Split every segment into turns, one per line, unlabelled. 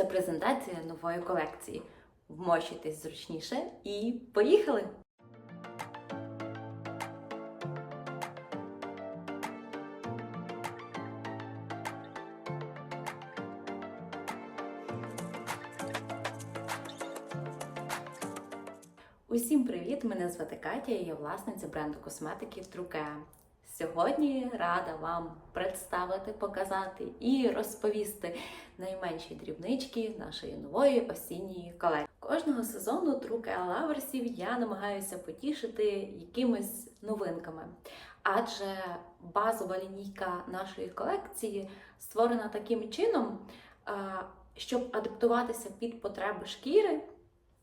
Це презентація нової колекції. Вмощуйтесь зручніше і поїхали! Усім привіт! Мене звати Катя, і я власниця бренду косметики Труке. Сьогодні рада вам представити, показати і розповісти найменші дрібнички нашої нової осінньої колекції. Кожного сезону Труке лаверсів я намагаюся потішити якимись новинками, адже базова лінійка нашої колекції створена таким чином, щоб адаптуватися під потреби шкіри.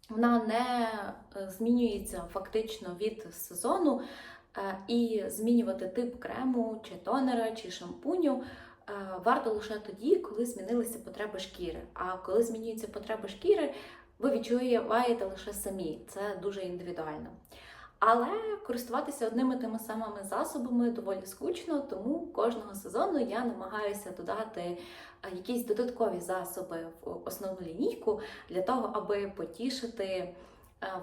Вона не е, змінюється фактично від сезону, е, і змінювати тип крему, чи тонера, чи шампуню е, варто лише тоді, коли змінилися потреби шкіри. А коли змінюються потреби шкіри, ви відчуваєте лише самі. Це дуже індивідуально. Але користуватися одними тими самими засобами доволі скучно, тому кожного сезону я намагаюся додати е, якісь додаткові засоби в основну лінійку для того, аби потішити е,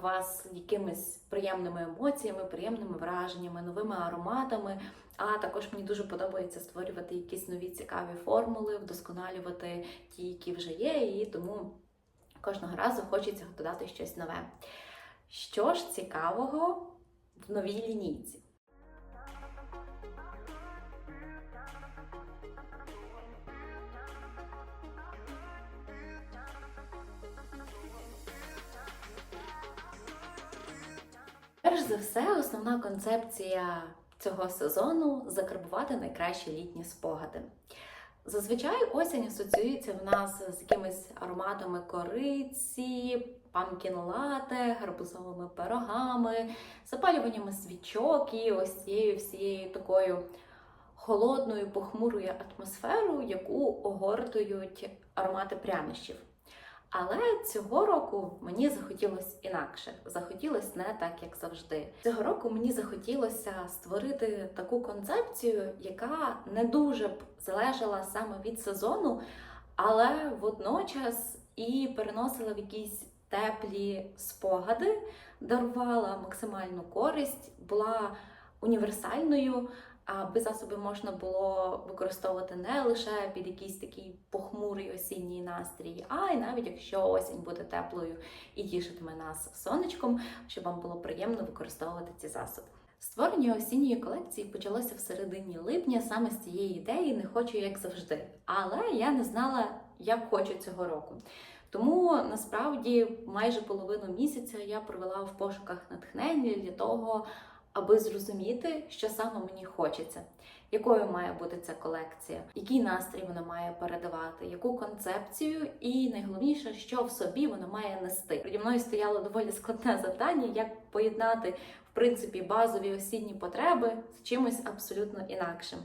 вас якимись приємними емоціями, приємними враженнями, новими ароматами. А також мені дуже подобається створювати якісь нові цікаві формули, вдосконалювати ті, які вже є, і тому кожного разу хочеться додати щось нове. Що ж цікавого в новій лінійці? За все, основна концепція цього сезону закарбувати найкращі літні спогади. Зазвичай осінь асоціюється в нас з якимись ароматами кориці, памкін лате, гарбузовими пирогами, запалюваннями свічок і ось цією всією такою холодною, похмурою атмосферою, яку огортують аромати прянощів. Але цього року мені захотілося інакше. Захотілося не так, як завжди. Цього року мені захотілося створити таку концепцію, яка не дуже б залежала саме від сезону, але водночас і переносила в якісь теплі спогади, дарувала максимальну користь, була універсальною. Аби засоби можна було використовувати не лише під якийсь такий похмурий осінній настрій, а й навіть якщо осінь буде теплою і тішитиме нас сонечком, щоб вам було приємно використовувати ці засоби. Створення осінньої колекції почалося в середині липня саме з цієї ідеї не хочу як завжди. Але я не знала, як хочу цього року. Тому насправді майже половину місяця я провела в пошуках натхнення для того аби зрозуміти, що саме мені хочеться, якою має бути ця колекція, який настрій вона має передавати, яку концепцію, і найголовніше, що в собі вона має нести. Переді мною стояло доволі складне завдання, як поєднати в принципі базові осінні потреби з чимось абсолютно інакшим.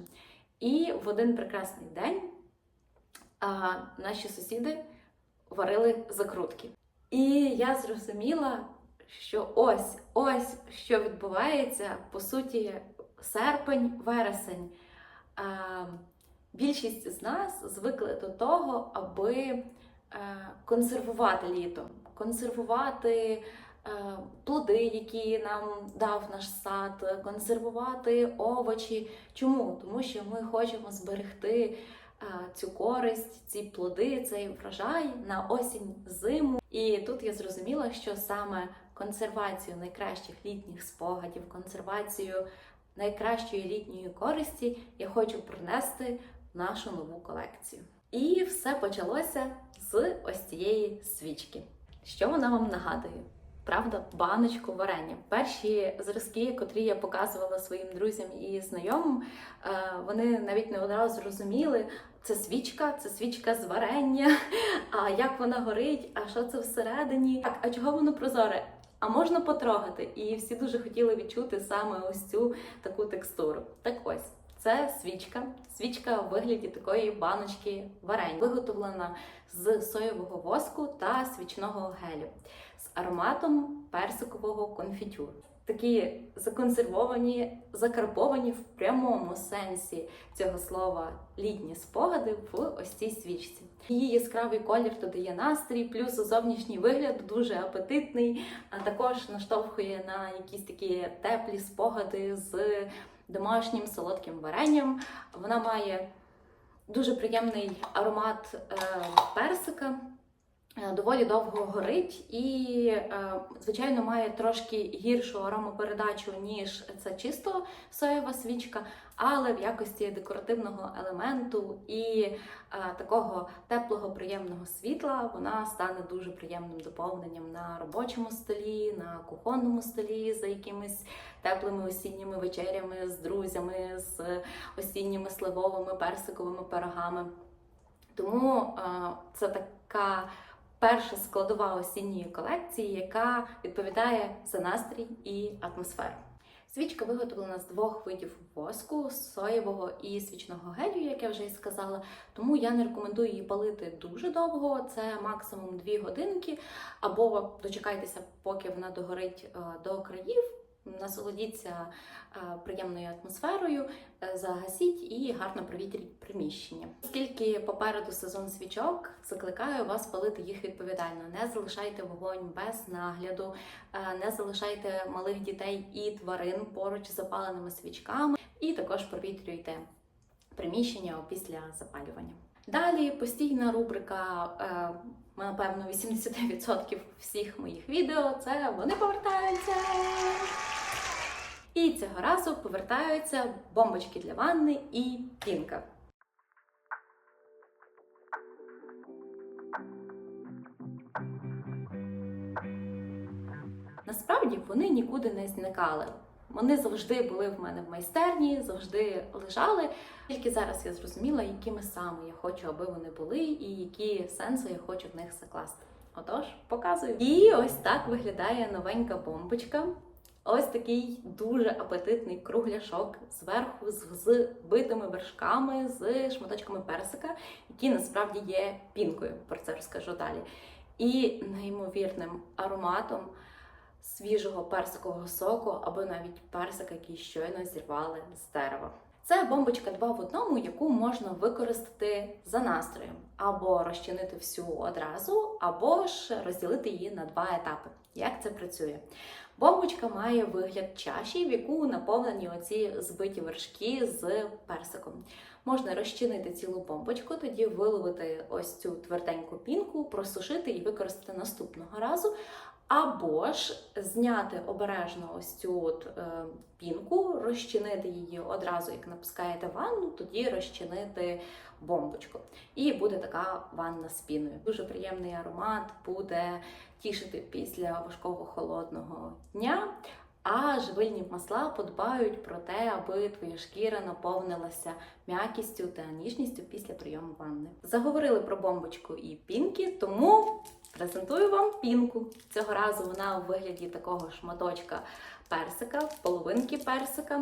І в один прекрасний день а, наші сусіди варили закрутки. І я зрозуміла, що ось ось що відбувається, по суті, серпень, вересень. Більшість з нас звикли до того, аби е, консервувати літо, консервувати е, плоди, які нам дав наш сад, консервувати овочі. Чому? Тому що ми хочемо зберегти е, цю користь, ці плоди, цей врожай на осінь зиму. І тут я зрозуміла, що саме консервацію найкращих літніх спогадів, консервацію найкращої літньої користі я хочу принести в нашу нову колекцію. І все почалося з ось цієї свічки. Що вона вам нагадує? Правда, баночку варення. Перші зразки, котрі я показувала своїм друзям і знайомим, е, вони навіть не одразу зрозуміли, це свічка, це свічка з варення, а як вона горить, а що це всередині? Так, а чого воно прозоре? А можна потрогати. І всі дуже хотіли відчути саме ось цю таку текстуру. Так ось. Це свічка, свічка у вигляді такої баночки варень, виготовлена з соєвого воску та свічного гелю з ароматом персикового конфітюру. Такі законсервовані, закарбовані в прямому сенсі цього слова літні спогади в ось цій свічці. Її яскравий колір додає настрій, плюс зовнішній вигляд дуже апетитний, а також наштовхує на якісь такі теплі спогади з домашнім солодким варенням. Вона має дуже приємний аромат е, персика. Е, Доволі довго горить і, е, звичайно, має трошки гіршу аромопередачу, ніж це чисто соєва свічка, але в якості декоративного елементу і е, такого теплого, приємного світла вона стане дуже приємним доповненням на робочому столі, на кухонному столі за якимись теплими осінніми вечерями з друзями, з осінніми сливовими персиковими пирогами. Тому це така перша складова осінньої колекції, яка відповідає за настрій і атмосферу. Свічка виготовлена з двох видів воску соєвого і свічного гелю, як я вже і сказала. Тому я не рекомендую її палити дуже довго, це максимум 2 годинки, або дочекайтеся, поки вона догорить е, до країв. Насолодіться е, приємною атмосферою, е, загасіть і гарно провітріть приміщення. Оскільки попереду сезон свічок, закликаю вас палити їх відповідально. Не залишайте вогонь без нагляду, е, не залишайте малих дітей і тварин поруч з запаленими свічками, і також провітрюйте приміщення після запалювання. Далі постійна рубрика. Напевно, 80% всіх моїх відео це вони повертаються. І цього разу повертаються бомбочки для ванни і пінка. Насправді вони нікуди не зникали. Вони завжди були в мене в майстерні, завжди лежали. Тільки зараз я зрозуміла, якими саме я хочу, аби вони були, і які сенси я хочу в них закласти. Отож, показую. І ось так виглядає новенька бомбочка. Ось такий дуже апетитний кругляшок зверху з, з битими вершками, з шматочками персика, які насправді є пінкою. Про це розкажу далі. І неймовірним ароматом свіжого персикового соку або навіть персика, який щойно зірвали з дерева. Це бомбочка 2 в одному, яку можна використати за настроєм, або розчинити всю одразу, або ж розділити її на два етапи. Як це працює? Бомбочка має вигляд чаші, в яку наповнені оці збиті вершки з персиком. Можна розчинити цілу бомбочку, тоді виловити ось цю тверденьку пінку, просушити і використати наступного разу. Або ж зняти обережно ось цю от, е, пінку, розчинити її одразу, як напускаєте ванну, тоді розчинити бомбочку. І буде така ванна з піною. Дуже приємний аромат буде тішити після важкого холодного дня. А живильні масла подбають про те, аби твоя шкіра наповнилася м'якістю та ніжністю після прийому ванни. Заговорили про бомбочку і пінки, тому презентую вам пінку. Цього разу вона у вигляді такого шматочка персика, половинки персика.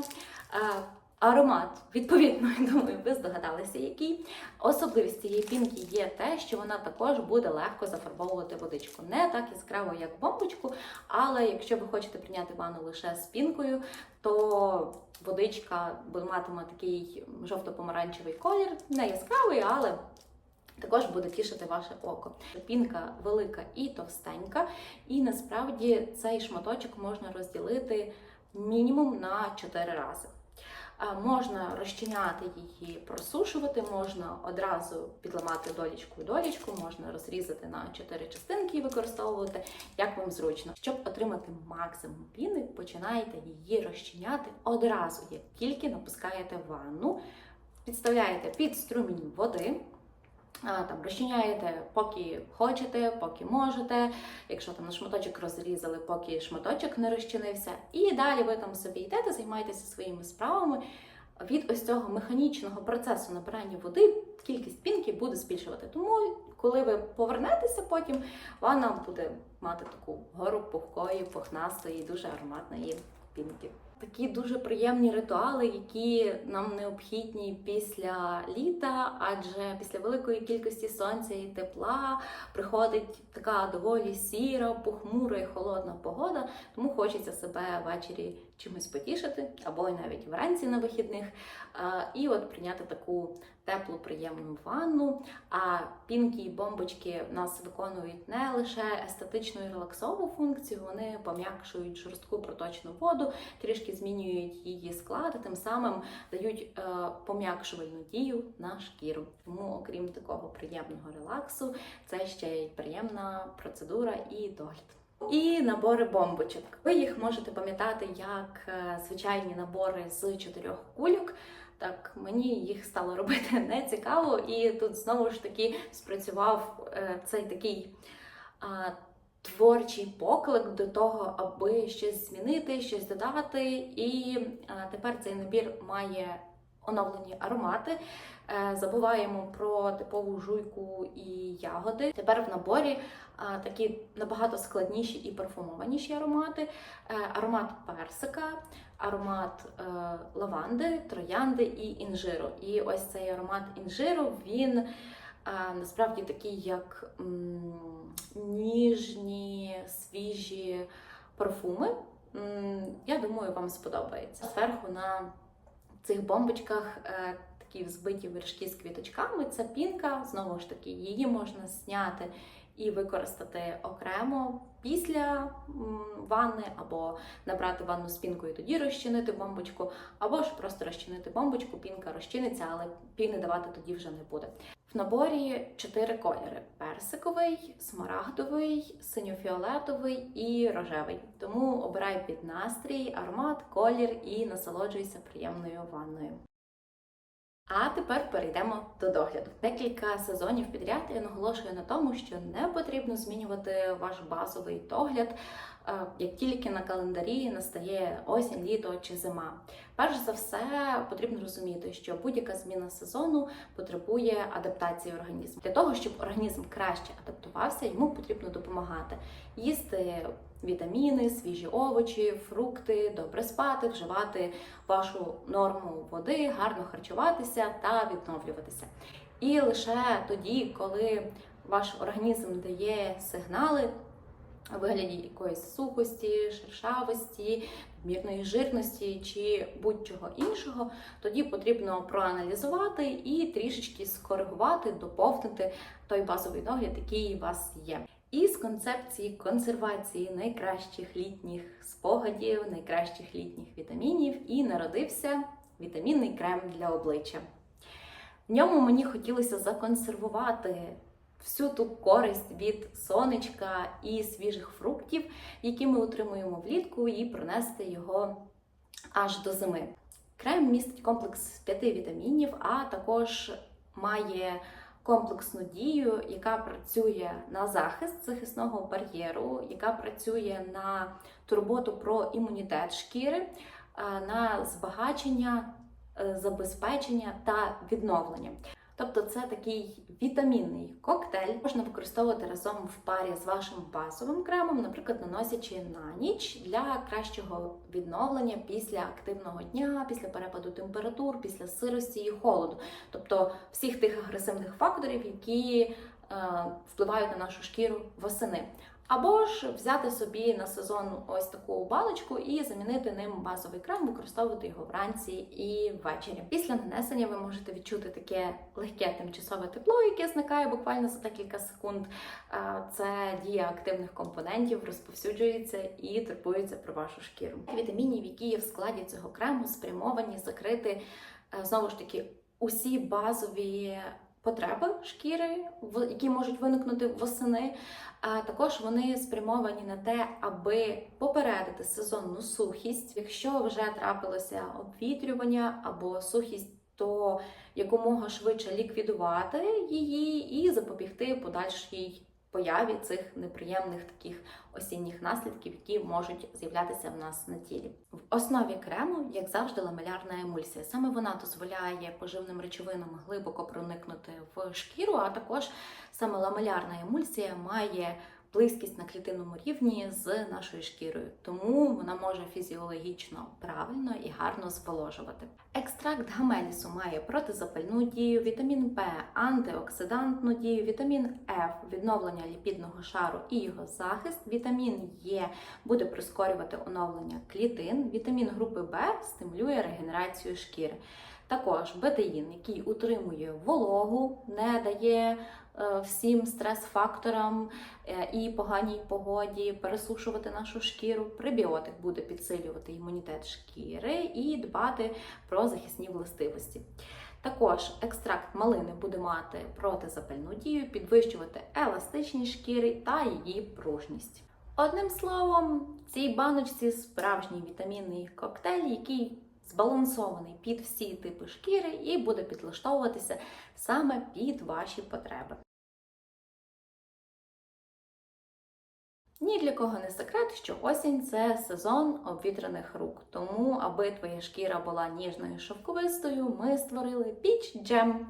Аромат, відповідно, я думаю, ви здогадалися, який. Особливість цієї пінки є те, що вона також буде легко зафарбовувати водичку. Не так яскраво, як бомбочку, але якщо ви хочете прийняти ванну лише з пінкою, то водичка матиме такий жовто-помаранчевий колір, не яскравий, але також буде тішити ваше око. Пінка велика і товстенька, і насправді цей шматочок можна розділити мінімум на 4 рази. А, Можна розчиняти її, просушувати, можна одразу підламати долічку долічку, можна розрізати на 4 частинки і використовувати, як вам зручно. Щоб отримати максимум піни, починаєте її розчиняти одразу, як тільки напускаєте ванну, підставляєте під струмінь води. Там розчиняєте, поки хочете, поки можете. Якщо там на шматочок розрізали, поки шматочок не розчинився. І далі ви там собі йдете, займаєтеся своїми справами. Від ось цього механічного процесу набирання води кількість пінки буде збільшувати. Тому, коли ви повернетеся потім, вона буде мати таку гору пухкої, пухнастої, дуже ароматної пінки. такі дуже приємні ритуали, які нам необхідні після літа, адже після великої кількості сонця і тепла приходить така доволі сіра, похмура і холодна погода, тому хочеться себе ввечері чимось потішити, або навіть вранці на вихідних, і от прийняти таку теплу, приємну ванну. А пінки і бомбочки в нас виконують не лише естетичну і релаксову функцію, вони пом'якшують жорстку проточну воду, трішки змінюють її склад, і тим самим дають е, пом'якшувальну дію на шкіру. Тому, окрім такого приємного релаксу, це ще й приємна процедура і догляд. І набори бомбочок. Ви їх можете пам'ятати як е, звичайні набори з чотирьох кульок. Так, мені їх стало робити не цікаво, і тут знову ж таки спрацював е, цей такий а, творчий поклик до того, аби щось змінити, щось додати. І а, тепер цей набір має оновлені аромати. Е, Забуваємо про типову жуйку і ягоди. Тепер в наборі такі набагато складніші і парфумованіші аромати. Е, Аромат персика, аромат е, лаванди, троянди і інжиру. І ось цей аромат інжиру він е, насправді такий, як ніжні, свіжі парфуми. Я думаю, вам сподобається. Зверху на цих бомбочках е, такі взбиті вершки з квіточками. Це пінка, знову ж таки, її можна зняти і використати окремо після ванни, або набрати ванну з пінкою, тоді розчинити бомбочку, або ж просто розчинити бомбочку, пінка розчиниться, але піни давати тоді вже не буде. В наборі чотири кольори: персиковий, смарагдовий, синьофіолетовий і рожевий. Тому обирай під настрій, аромат, колір і насолоджуйся приємною ванною. А тепер перейдемо до догляду. Декілька сезонів підряд я наголошую на тому, що не потрібно змінювати ваш базовий догляд, е, як тільки на календарі настає осінь, літо чи зима. Перш за все, потрібно розуміти, що будь-яка зміна сезону потребує адаптації організму. Для того, щоб організм краще адаптувався, йому потрібно допомагати їсти вітаміни, свіжі овочі, фрукти, добре спати, вживати вашу норму води, гарно харчуватися та відновлюватися. І лише тоді, коли ваш організм дає сигнали у вигляді якоїсь сухості, шершавості, надмірної жирності чи будь-чого іншого, тоді потрібно проаналізувати і трішечки скоригувати, доповнити той базовий догляд, який у вас є. І з концепції консервації найкращих літніх спогадів, найкращих літніх вітамінів і народився вітамінний крем для обличчя. В ньому мені хотілося законсервувати всю ту користь від сонечка і свіжих фруктів, які ми отримуємо влітку, і пронести його аж до зими. Крем містить комплекс з п'яти вітамінів, а також має комплексну дію, яка працює на захист захисного бар'єру, яка працює на турботу про імунітет шкіри, е, на збагачення, е, забезпечення та відновлення. Тобто це такий вітамінний коктейль, можна використовувати разом в парі з вашим базовим кремом, наприклад, наносячи на ніч для кращого відновлення після активного дня, після перепаду температур, після сирості і холоду, тобто всіх тих агресивних факторів, які е, впливають на нашу шкіру восени. Або ж взяти собі на сезон ось таку балочку і замінити ним базовий крем, використовувати його вранці і ввечері. Після нанесення ви можете відчути таке легке тимчасове тепло, яке зникає буквально за декілька секунд. Це дія активних компонентів, розповсюджується і турбується про вашу шкіру. Вітамінів, які є в складі цього крему, спрямовані закрити е, знову ж таки усі базові. Потреби шкіри, які можуть виникнути восени, а також вони спрямовані на те, аби попередити сезонну сухість. Якщо вже трапилося обвітрювання або сухість, то якомога швидше ліквідувати її і запобігти подальшій появі цих неприємних таких осінніх наслідків, які можуть з'являтися в нас на тілі. В основі крему, як завжди, ламелярна емульсія. Саме вона дозволяє поживним речовинам глибоко проникнути в шкіру, а також саме ламелярна емульсія має близькість на клітинному рівні з нашою шкірою, тому вона може фізіологічно правильно і гарно зволожувати. Екстракт гамелісу має протизапальну дію, вітамін П, антиоксидантну дію, вітамін Ф, відновлення ліпідного шару і його захист, вітамін Е буде прискорювати оновлення клітин, вітамін групи Б стимулює регенерацію шкіри. Також бетеїн, який утримує вологу, не дає е, всім стрес-факторам е, і поганій погоді пересушувати нашу шкіру. Пребіотик буде підсилювати імунітет шкіри і дбати про захисні властивості. Також екстракт малини буде мати протизапальну дію, підвищувати еластичність шкіри та її пружність. Одним словом, в цій баночці справжній вітамінний коктейль, який збалансований під всі типи шкіри і буде підлаштовуватися саме під ваші потреби. Ні для кого не секрет, що осінь це сезон обвітрених рук. Тому, аби твоя шкіра була ніжною шовковистою, ми створили піч джем,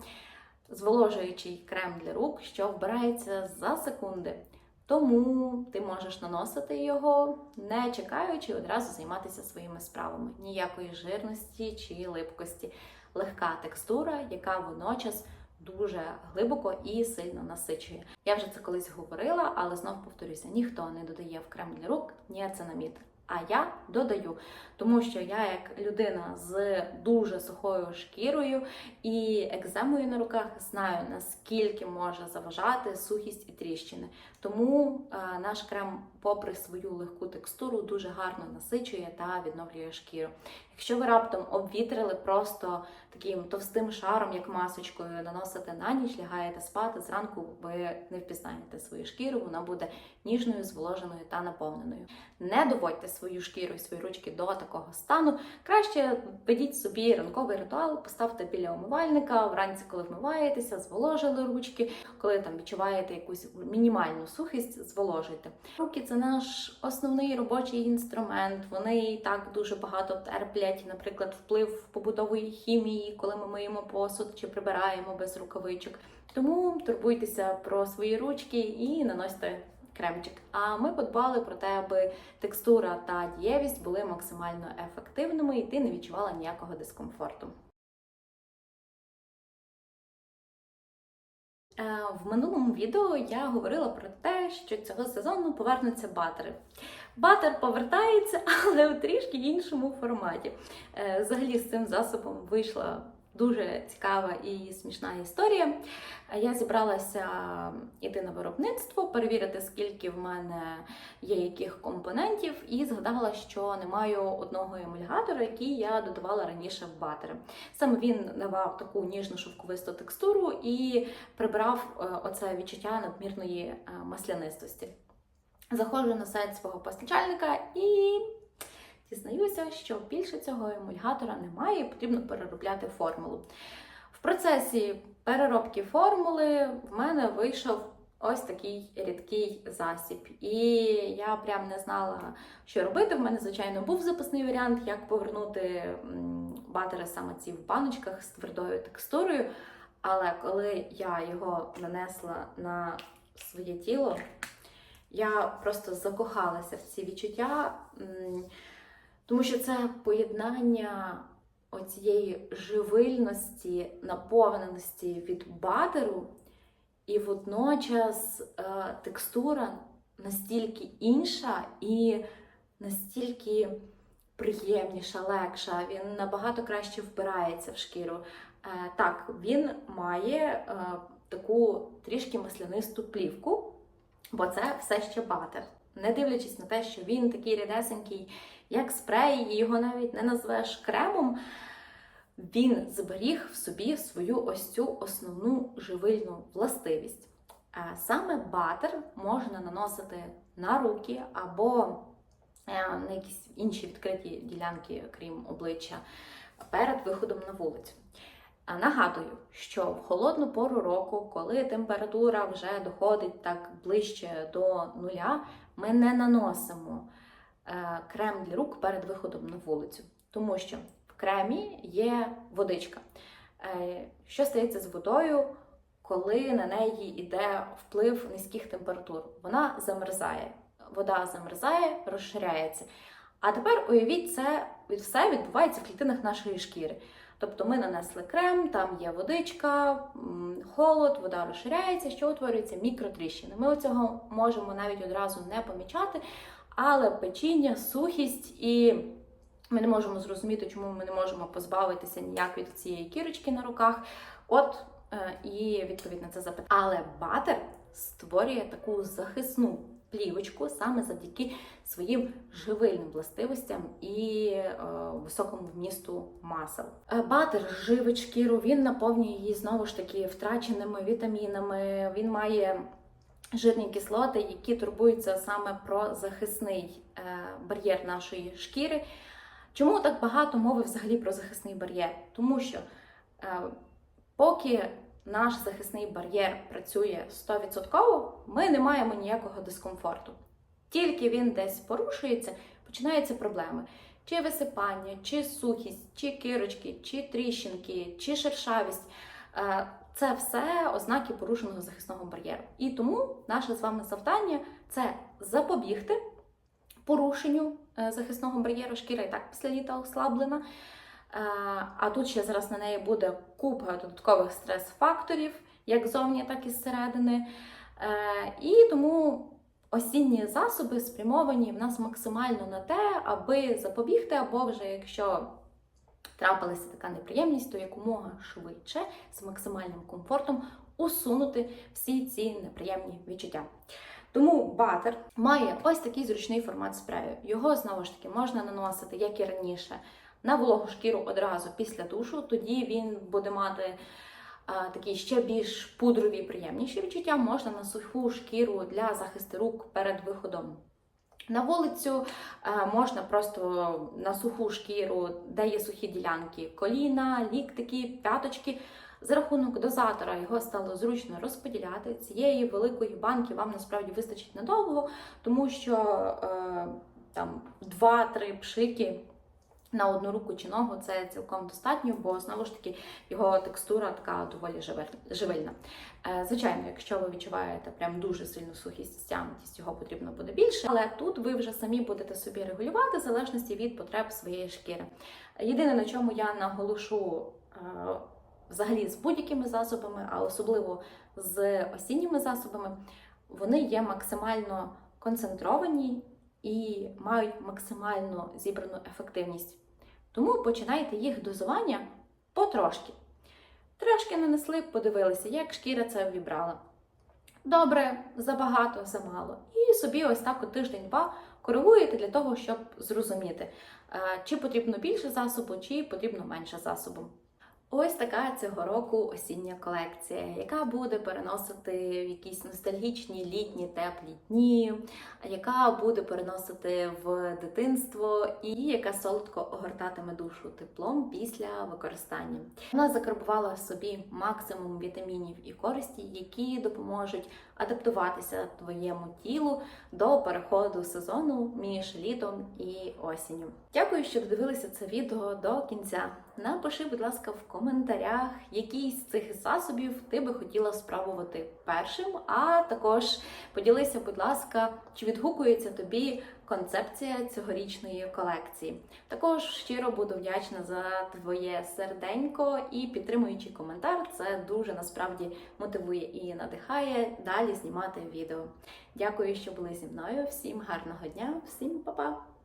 зволожуючий крем для рук, що вбирається за секунди. Тому ти можеш наносити його, не чекаючи одразу займатися своїми справами. Ніякої жирності чи липкості. Легка текстура, яка водночас дуже глибоко і сильно насичує. Я вже це колись говорила, але знов повторюся: ніхто не додає в крем для рук ніацинамід. А я додаю, тому що я, як людина з дуже сухою шкірою і екземою на руках, знаю наскільки може заважати сухість і тріщини. Тому е, наш крем, попри свою легку текстуру, дуже гарно насичує та відновлює шкіру. Якщо ви раптом обвітрили просто таким товстим шаром, як масочкою, наносите на ніч, лягаєте спати, зранку ви не впізнаєте свою шкіру, вона буде ніжною, зволоженою та наповненою. Не доводьте свою шкіру і свої ручки до такого стану. Краще ведіть собі ранковий ритуал, поставте біля умивальника, вранці, коли вмиваєтеся, зволожили ручки, коли там відчуваєте якусь мінімальну сухість, зволожуйте. Руки це наш основний робочий інструмент. Вони і так дуже багато терплять, наприклад, вплив побутової хімії, коли ми миємо посуд чи прибираємо без рукавичок. Тому турбуйтеся про свої ручки і наносьте кремчик. А ми подбали про те, аби текстура та дієвість були максимально ефективними, і ти не відчувала ніякого дискомфорту. В минулому відео я говорила про те, що цього сезону повернуться батери. Батер повертається, але у трішки іншому форматі. Е, Взагалі з цим засобом вийшла дуже цікава і смішна історія. Я зібралася іти на виробництво, перевірити, скільки в мене є яких компонентів, і згадала, що не маю одного емульгатора, який я додавала раніше в батери. Саме він давав таку ніжну шовковисту текстуру і прибрав е, оце відчуття надмірної е, маслянистості. Заходжу на сайт свого постачальника і дізнаюся, що більше цього емульгатора немає, і потрібно переробляти формулу. В процесі переробки формули в мене вийшов ось такий рідкий засіб. І я прям не знала, що робити. В мене, звичайно, був запасний варіант, як повернути м, батери саме ці в баночках з твердою текстурою. Але коли я його нанесла на своє тіло, я просто закохалася в ці відчуття, тому що це поєднання оцієї живильності, наповненості від батеру, і водночас е, текстура настільки інша і настільки приємніша, легша, він набагато краще вбирається в шкіру. Е, так, він має е, таку трішки маслянисту плівку, бо це все ще батер. Не дивлячись на те, що він такий рідесенький, як спрей, його навіть не назвеш кремом, він зберіг в собі свою ось цю основну живильну властивість. Саме батер можна наносити на руки або е, на якісь інші відкриті ділянки, крім обличчя, перед виходом на вулицю. Нагадую, що в холодну пору року, коли температура вже доходить так ближче до нуля, ми не наносимо е, крем для рук перед виходом на вулицю, тому що в кремі є водичка. Е, Що стається з водою, коли на неї йде вплив низьких температур. Вона замерзає. Вода замерзає, розширяється. А тепер уявіть, це все відбувається в клітинах нашої шкіри. Тобто ми нанесли крем, там є водичка, холод, вода розширяється, що утворюється мікротріщини. Ми цього можемо навіть одразу не помічати, але печіння, сухість і ми не можемо зрозуміти, чому ми не можемо позбавитися ніяк від цієї кірочки на руках. От е, і відповідь на це запитання. Але батер створює таку захисну плівочку саме завдяки своїм живильним властивостям і е, високому вмісту масел. Е, Батер живить шкіру, він наповнює її знову ж таки втраченими вітамінами. Він має жирні кислоти, які турбуються саме про захисний е, бар'єр нашої шкіри. Чому так багато мови взагалі про захисний бар'єр? Тому що е, поки наш захисний бар'єр працює 100%, ми не маємо ніякого дискомфорту. Тільки він десь порушується, починаються проблеми. Чи висипання, чи сухість, чи кирочки, чи тріщинки, чи шершавість. Це все ознаки порушеного захисного бар'єру. І тому наше з вами завдання це запобігти порушенню е, захисного бар'єру. Шкіра і так після літа ослаблена. Е, А тут ще зараз на неї буде купа додаткових стрес-факторів, як зовні, так і зсередини. Е, І тому осінні засоби спрямовані в нас максимально на те, аби запобігти, або вже якщо трапилася така неприємність, то якомога швидше з максимальним комфортом усунути всі ці неприємні відчуття. Тому батер має ось такий зручний формат спрею. Його знову ж таки можна наносити, як і раніше, на вологу шкіру одразу після душу. Тоді він буде мати такі ще більш пудрові, приємніші відчуття. Можна на суху шкіру для захисту рук перед виходом. На вулицю е, можна просто на суху шкіру, де є сухі ділянки, коліна, ліктики, п'яточки. За рахунок дозатора його стало зручно розподіляти. Цієї великої банки вам насправді вистачить надовго, тому що е, там 2-3 пшики на одну руку чи ногу це цілком достатньо, бо знову ж таки його текстура така доволі живильна. Е, Звичайно, якщо ви відчуваєте прям дуже сильну сухість, стягнутість, його потрібно буде більше, але тут ви вже самі будете собі регулювати в залежності від потреб своєї шкіри. Єдине, на чому я наголошу е, взагалі з будь-якими засобами, а особливо з осінніми засобами, вони є максимально концентровані і мають максимально зібрану ефективність. Тому починайте їх дозування потрошки. Трошки нанесли, подивилися, як шкіра це вібрала. Добре, забагато, замало. І собі ось так тиждень-два коригуєте для того, щоб зрозуміти, е, чи потрібно більше засобу, чи потрібно менше засобу. Ось така цього року осіння колекція, яка буде переносити якісь ностальгічні літні теплі дні, яка буде переносити в дитинство і яка солодко огортатиме душу теплом після використання. Вона закарбувала собі максимум вітамінів і користі, які допоможуть адаптуватися твоєму тілу до переходу сезону між літом і осінню. Дякую, що додивилися це відео до кінця. Напиши, будь ласка, в коментарях, який з цих засобів ти би хотіла спробувати першим. А також поділися, будь ласка, чи відгукується тобі концепція цьогорічної колекції. Також щиро буду вдячна за твоє серденько і підтримуючий коментар. Це дуже насправді мотивує і надихає далі знімати відео. Дякую, що були зі мною. Всім гарного дня, всім па-па!